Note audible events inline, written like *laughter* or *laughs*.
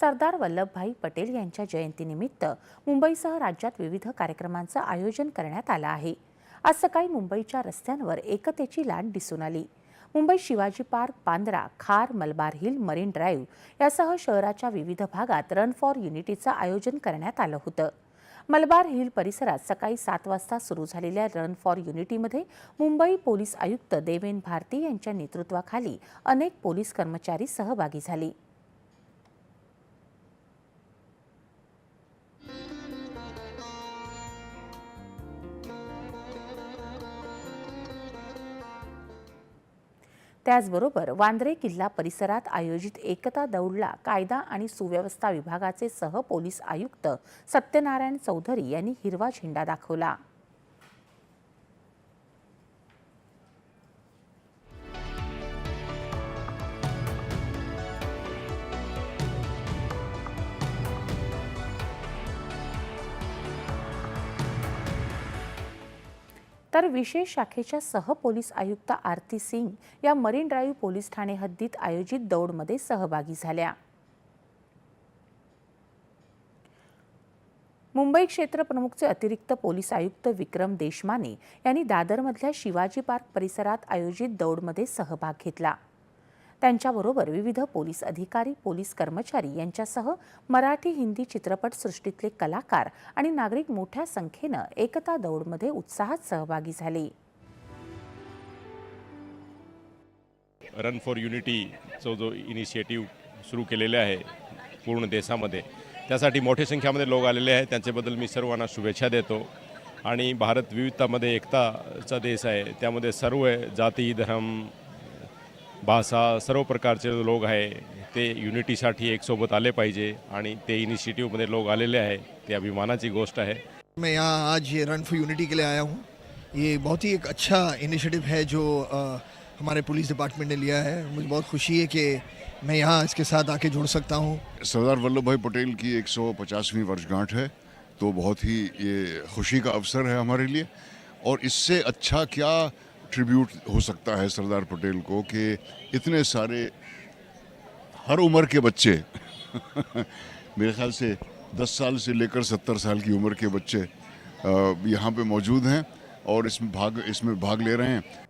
सरदार वल्लभभाई पटेल यांच्या जयंतीनिमित्त मुंबईसह राज्यात विविध कार्यक्रमांचं आयोजन करण्यात आलं आहे. आज सकाळी मुंबईच्या रस्त्यांवर एकतेची लाट दिसून आली. मुंबई शिवाजी पार्क बांद्रा खार मलबार हिल मरीन ड्राईव्ह यासह शहराच्या विविध भागात रन फॉर युनिटीचं आयोजन करण्यात आलं होतं. मलबार हिल परिसरात सकाळी सात वाजता सुरू झालेल्या रन फॉर युनिटीमध्ये मुंबई पोलीस आयुक्त देवेन भारती यांच्या नेतृत्वाखाली अनेक पोलीस कर्मचारी सहभागी झाले. त्याचबरोबर वांद्रे किल्ला परिसरात आयोजित एकता दौडला कायदा आणि सुव्यवस्था विभागाचे सह पोलीस आयुक्त सत्यनारायण चौधरी यांनी हिरवा झेंडा दाखवला. तर विशेष शाखेच्या सह पोलीस आयुक्त आरती सिंग या मरीन ड्राईव्ह पोलीस ठाणे हद्दीत आयोजित दौडमध्ये सहभागी झाल्या. मुंबई क्षेत्र प्रमुखचे अतिरिक्त पोलीस आयुक्त विक्रम देशमाने यांनी दादरमधल्या शिवाजी पार्क परिसरात आयोजित दौडमध्ये सहभाग घेतला. त्यांच्याबरोबर विविध पोलीस अधिकारी पोलीस कर्मचारी यांच्यासह मराठी हिंदी चित्रपट सृष्टीतले कलाकार आणि नागरिक मोठ्या संख्येनं एकता दौडमध्ये उत्साहात सहभागी झाले. रन फॉर युनिटीचा जो इनिशिएटिव्ह सुरू केलेले आहे पूर्ण देशामध्ये त्यासाठी मोठ्या संख्यामध्ये लोक आलेले आहेत. त्यांच्याबद्दल मी सर्वांना शुभेच्छा देतो. आणि भारत विविधतामध्ये एकताचा देश आहे. त्यामध्ये सर्व जाती धर्म भाषा सर्व प्रकारचे लोक आहे ते युनिटीसाठी एक सोबत आले पाहिजे आणि ते इनिशिएटिव्हमध्ये लोक आलेले आहे ते अभिमानाची गोष्ट आहे. मैं यहाँ आज ये रन फॉर यूनिटी के लिए आया हूँ। ये बहुत ही एक अच्छा इनिशिएटिव है जो हमारे पुलिस डिपार्टमेंट ने लिया है। मुझे बहुत खुशी है कि मैं यहाँ इसके साथ आके जुड़ सकता हूँ। सरदार वल्लभ भाई पटेल की 150वीं वर्षगांठ है तो बहुत ही ये खुशी का अवसर है हमारे लिए। और इससे अच्छा क्या ट्रिब्यूट हो सकता है सरदार पटेल को कि इतने सारे हर उम्र के बच्चे, *laughs* मेरे ख्याल से 10 साल से लेकर 70 साल की उम्र के बच्चे यहाँ पे मौजूद हैं और इसमें भाग इसमें भाग ले रहे हैं।